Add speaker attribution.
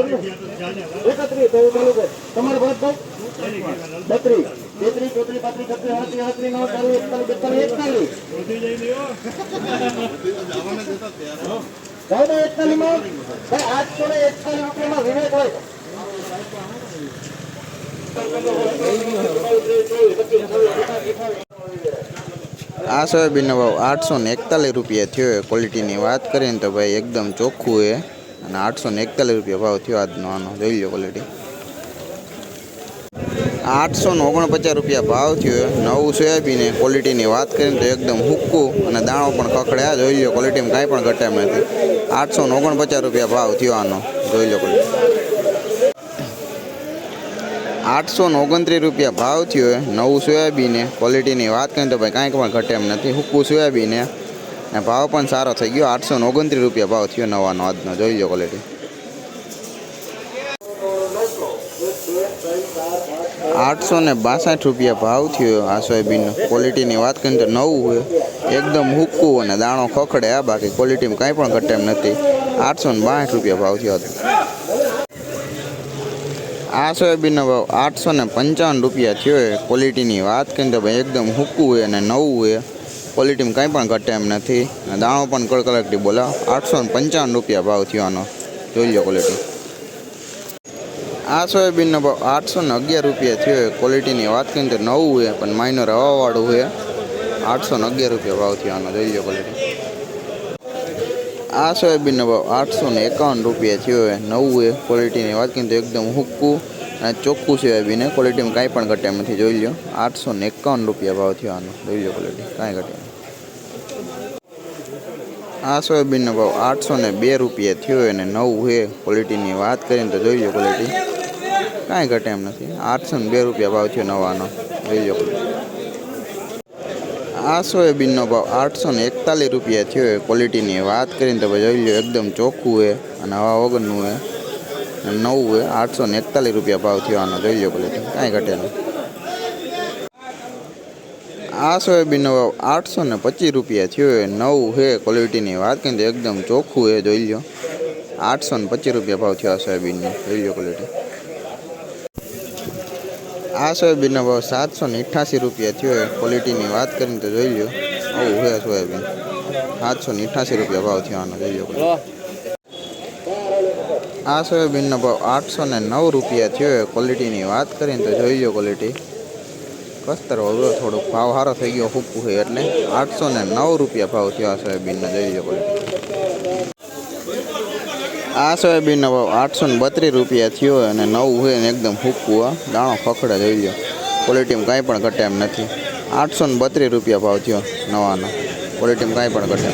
Speaker 1: એકત્રીસ. ચાલુ કર
Speaker 2: આ સોયાબીનનો ભાવ આઠસો ને એકતાલીસ રૂપિયા થયો ક્વોલિટીની વાત કરીએ તો ભાઈ એકદમ ચોખ્ખું છે. અને આઠસો ને એકતાલીસ રૂપિયા ભાવ થયો આજનો આનો. જોઈ લો ક્વોલિટી આઠસો ને ઓગણપચાસ રૂપિયા ભાવ થયો. નવું સોયાબીન. ક્વોલિટીની વાત કરીએ તો એકદમ હુક્કું અને દાણો પણ કકડ્યા જોઈ લો ક્વોલિટીમાં કાંઈ પણ ઘટે નથી. આઠસો ને ઓગણપચાસ રૂપિયા ભાવ થયો આનો. જોઈ લો ક્વોલિટી આઠસો ઓગણત્રીસ રૂપિયા ભાવ થયો. નવું સોયાબીન ક્વોલિટીની વાત કરીએ તો ભાઈ કાંઈક પણ ઘટે એમ નથી. હુક્કું સોયાબીન અને ભાવ પણ સારો થઈ ગયો. આઠસો ઓગણત્રીસ રૂપિયા ભાવ થયો નવાનો આજનો. જોઈ લો ક્વોલિટી આઠસો ને બાસઠ રૂપિયા ભાવ થયો આ સોયાબીનનો. ક્વોલિટીની વાત કરીએ તો નવું હોય. એકદમ હુક્કું અને દાણો ખખડે. આ બાકી ક્વોલિટીમાં કાંઈ પણ ઘટે એમ નથી. આઠસો ને બાસઠ રૂપિયા ભાવ થયો હતો. આ સોયાબીનનો ભાવ આઠસો ને પંચાવન રૂપિયા થયો. હોય ક્વોલિટીની વાત કરીએ તો ભાઈ એકદમ હુક્કું હોય અને નવું હોય. ક્વોલિટીમાં કાંઈ પણ ઘટે એમ નથી. દાણો પણ કડકડકટી બોલા. આઠસો ને પંચાવન રૂપિયા ભાવ થયો જોઈ લો ક્વોલિટી આ સોયાબીનનો ભાવ આઠસો ને અગિયાર રૂપિયા થયો ક્વોલિટીની વાત કરીએ તો નવું હોય પણ માઇનર હવાવાળું હોય આઠસો ને અગિયાર રૂપિયા ભાવ થયો જોઈ લો ક્વોલિટી આ સોયાબીનનો ભાવ આઠસો ને એકાવન રૂપિયા થયો હોય નવું હોય ક્વોલિટીની વાત કરીએ તો એકદમ હુક્કું અને ચોખ્ખું સોયાબીન ક્વોલિટીમાં કાંઈ પણ ઘટે એમ નથી. જોઈ લો. આઠસો ને એકાવન રૂપિયા ભાવ થયો આનો. જોઈ લો ક્વોલિટી કાંઈ ઘટે. આ સોયાબીનનો ભાવ આઠસો ને બે રૂપિયા થયો અને નવું છે ક્વોલિટીની વાત કરીને તો જોઈ લો ક્વોલિટી કાંઈ ઘટે એમ નથી. આઠસો ને બે રૂપિયા ભાવ થયો નવાનો. જોઈ લો આ સોયાબીનનો ભાવ આઠસો ને એકતાલીસ રૂપિયા થયો હોય ક્વોલિટીની વાત કરીને તો જોઈ લો એકદમ ચોખ્ખું છે અને હવા વગરનું છે નવું છે આઠસો ને એકતાલીસ રૂપિયા ભાવ થયો આનો. જોઈ લો ક્વોલિટી કાંઈ ઘટે નહીં આ સોયાબીનનો ભાવ આઠસો ને પચીસ રૂપિયા થયો એ નવું છે ક્વોલિટીની વાત કરીએ તો એકદમ ચોખ્ખું છે, જોઈ લો આઠસો ને પચીસ રૂપિયા ભાવ થયો આ સોયાબીનનો. જોઈ લો ક્વોલિટી આ સોયાબીનનો ભાવ સાતસો ને અઠ્યાસી રૂપિયા થયો એ ક્વોલિટીની વાત કરીને તો જોઈ લો આવું છે સોયાબીન. સાતસો ને અઠ્યાસી રૂપિયા ભાવ થયો આનો, જોઈ લો આ સોયાબીનનો ભાવ આઠસો ને નવ રૂપિયા થયો એ ક્વોલિટીની વાત કરીને તો જોઈ લો ક્વોલિટી કસ્તર હવે થોડોક ભાવ સારો થઈ ગયો ફૂકું છે એટલે આઠસો ને નવ રૂપિયા ભાવ થયો આ સોયાબીનનો, જોઈ લો આ સોયાબીનનો ભાવ આઠસો ને બત્રીસ રૂપિયા થયો અને નવું હોય ને એકદમ ફૂકવું આ દાણો ખખડે, જોઈ લો ક્વોલિટીમાં કાંઈ પણ ઘટે એમ નથી. આઠસો ને બત્રીસ રૂપિયા ભાવ થયો નવાનો. ક્વોલિટીમાં કાંઈ પણ ઘટે.